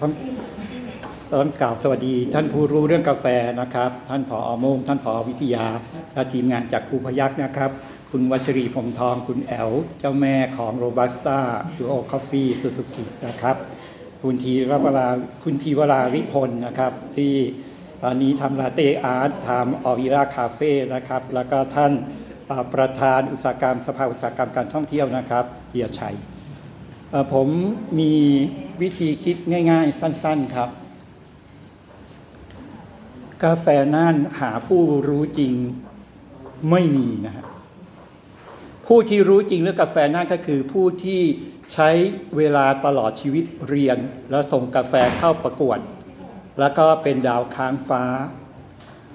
ต้องต้องกล่าวสวัสดีท่านผู้รู้เรื่องกาแฟนะครับ ท่านผอโมงท่านผอวิทยาและทีมงานจากครูพยักษ์นะครับ คุณวัชรีพรมทอง คุณแอลเจ้าแม่ของโรบัสต้าดูโอคอฟฟี่ซูซูกินะครับ คุณทีรวราคุณทีวราริพลนะครับ ที่ตอนนี้ทำลาเต้อาร์ตทำออริราคาเฟ่นะครับ แล้วก็ท่านประธานอุตสาหกรรมสภาอุตสาหกรรมการท่องเที่ยวนะครับเฮียชัย ผมมีวิธีคิดง่าย ๆ สั้น ๆครับ กาแฟน่านหาผู้รู้จริงไม่มีนะฮะผู้ที่รู้จริงเรื่องกาแฟน่านก็คือผู้ที่ใช้เวลาตลอดชีวิตเรียน แล้วส่งกาแฟเข้าประกวด แล้วก็เป็นดาวค้างฟ้า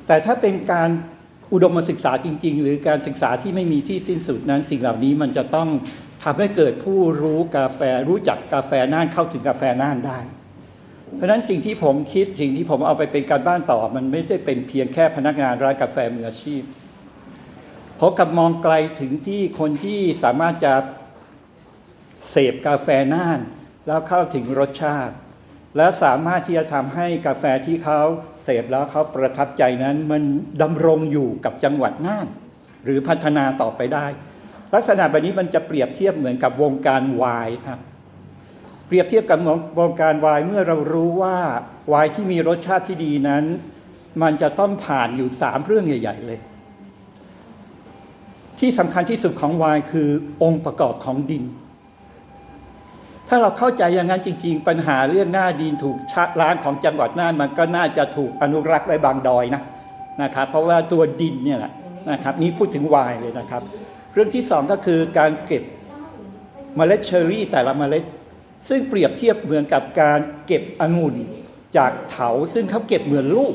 แต่ถ้าเป็นการอุดมศึกษาจริง ๆ หรือการศึกษาที่ไม่มีที่สิ้นสุดนั้น สิ่งเหล่านี้มันจะต้อง ทำให้เกิดผู้รู้กาแฟรู้จักกาแฟน่านเข้าถึงกาแฟน่านได้ เพราะฉะนั้นสิ่งที่ผมคิดสิ่งที่ผมเอาไปเป็นการบ้านต่อ มันไม่ได้เป็นเพียงแค่พนักงานร้านกาแฟมืออาชีพผมกับมองไกลถึงที่คนที่สามารถจะเสพกาแฟน่าน แล้วเข้าถึงรสชาติ และสามารถที่จะทำให้กาแฟที่เขาเสพแล้วเขาประทับใจนั้น มันดำรงอยู่กับจังหวัดน่าน หรือพัฒนาต่อไปได้ ลักษณะแบบนี้มันจะเปรียบเทียบเหมือนกับวงการวายครับ เปรียบเทียบกับวงการวายเมื่อเรารู้ว่าวายที่มีรสชาติที่ดีนั้น มันจะต้องผ่านอยู่สามเรื่องใหญ่ ๆ เลย ที่สำคัญที่สุดของวายคือองค์ประกอบของดิน ถ้าเราเข้าใจอย่างนั้นจริง ๆ ปัญหาเรื่องหน้าดินถูกชะล้างของจังหวัดน่านมันก็น่าจะถูกอนุรักษ์ไว้บางดอยนะนะครับ เพราะว่าตัวดินเนี่ยแหละนะครับ นี่พูดถึงวายเลยนะครับ เรื่องที่สองก็คือการเก็บเมล็ดเชอร์รี่แต่ละเมล็ด ซึ่งเปรียบเทียบเหมือนกับการเก็บองุ่นจากเถาซึ่งเขาเก็บเหมือนลูก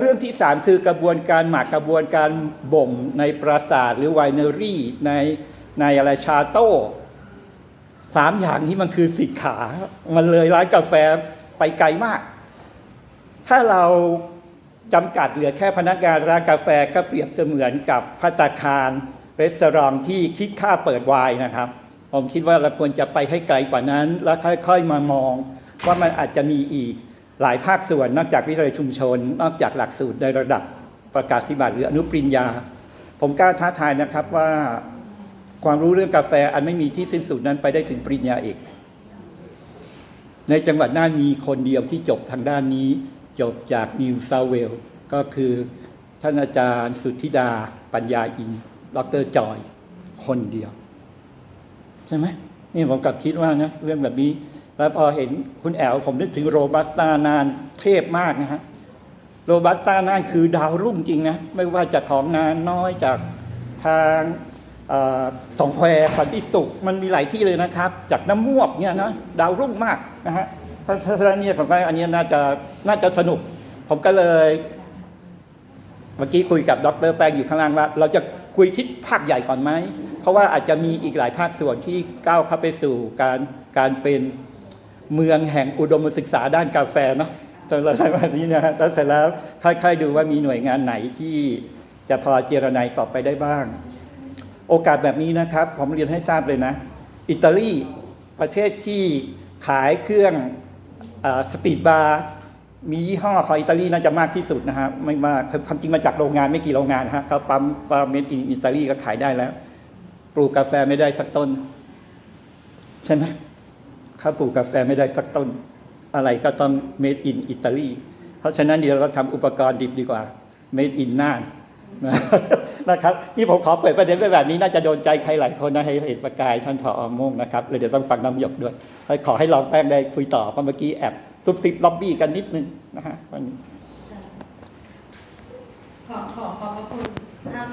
เรื่องที่สามคือกระบวนการหมักกระบวนการบ่มในปราสาทหรือไวเนอรี่ในในอะไรชาโต้สามอย่างนี้มันคือสิกขา มันเลยร้านกาแฟไปไกลมาก ถ้าเรา จำกัดเหลือแค่พนักงานร้านกาแฟก็เปรียบเสมือนกับพัตาคารรีสอร์ทที่คิดค่าเปิดไวน์นะครับ ผมคิดว่าเราควรจะไปให้ไกลกว่านั้น แล้วค่อยๆมามอง ว่ามันอาจจะมีอีกหลายภาคส่วนนอกจากวิทยาชุมชน นอกจากหลักสูตรในระดับประกาศสิบัตรหรืออนุปริญญา ผมกล้าท้าทายนะครับว่าความรู้เรื่องกาแฟอันไม่มีที่สิ้นสุดนั้นไปได้ถึงปริญญาเอกในจังหวัดน่านมีคนเดียวที่จบทางด้านนี้ จบจากนิวเซาเวลก็คือท่านอาจารย์สุทธิดาปัญญาอินดรจอย คนเดียว ใช่ไหมนี่ผมกลับคิดว่านะเรื่องแบบนี้ แล้วพอเห็นคุณแอลผมนึกถึงโรบัสตานานเทพมากนะฮะโรบัสตานานคือดาวรุ่งจริงนะ ไม่ว่าจากของนานน้อยจากทางอสองแควสันติสุข มันมีหลายที่เลยนะครับ จากน้ำมวกเนี่ยนะดาวรุ่งมากนะฮะ ถ้าถ้าถ้าเนี่ยผมว่าอันนี้น่าจะน่าจะสนุก ผมก็เลย เมื่อกี้คุยกับดรแปงอยู่ข้างล่างว่า เราจะคุยคิดภาคใหญ่ก่อนไหม เพราะว่าอาจจะมีอีกหลายภาคส่วนที่ก้าวเข้าไปสู่การการเป็นเมืองแห่งอุดมศึกษาด้านกาแฟเนาะสำหรับแบบนี้นะฮะแล้วเสร็จแล้วค่อยๆดูว่ามีหน่วยงานไหนที่จะพอเจรนายต่อไปได้บ้าง โอกาสแบบนี้นะครับ ผมเรียนให้ทราบเลยนะ อิตาลีประเทศที่ขายเครื่อง สปีดบาร์มียี่ห้อของอิตาลีน่าจะมากที่สุดนะฮะไม่มากความจริงมาจากโรงงานไม่กี่โรงงานฮะเขาปั๊มปั๊มเม็ดอินอิตาลีก็ขายได้แล้ว ปลูกกาแฟไม่ได้สักต้น ใช่ไหมเขาปลูกกาแฟไม่ได้สักต้น อะไรก็ต้องเม็ดอินอิตาลีเพราะฉะนั้นเดี๋ยวเราทำอุปกรณ์ดิบดีกว่าเม็ดอินน่าน นะครับนี่ผมขอเปิดประเด็นไปแบบนี้น่าจะโดนใจใครหลายคนนะให้เห็นประกายท่านผอโมงนะครับเลยเดี๋ยวต้องฟังน้ำหยกด้วยขอให้ลองแป้งได้คุยต่อเพราะเมื่อกี้แอบซุบซิบล็อบบี้กันนิดนึงนะฮะวันนี้ขอขอขอบพระคุณท่าน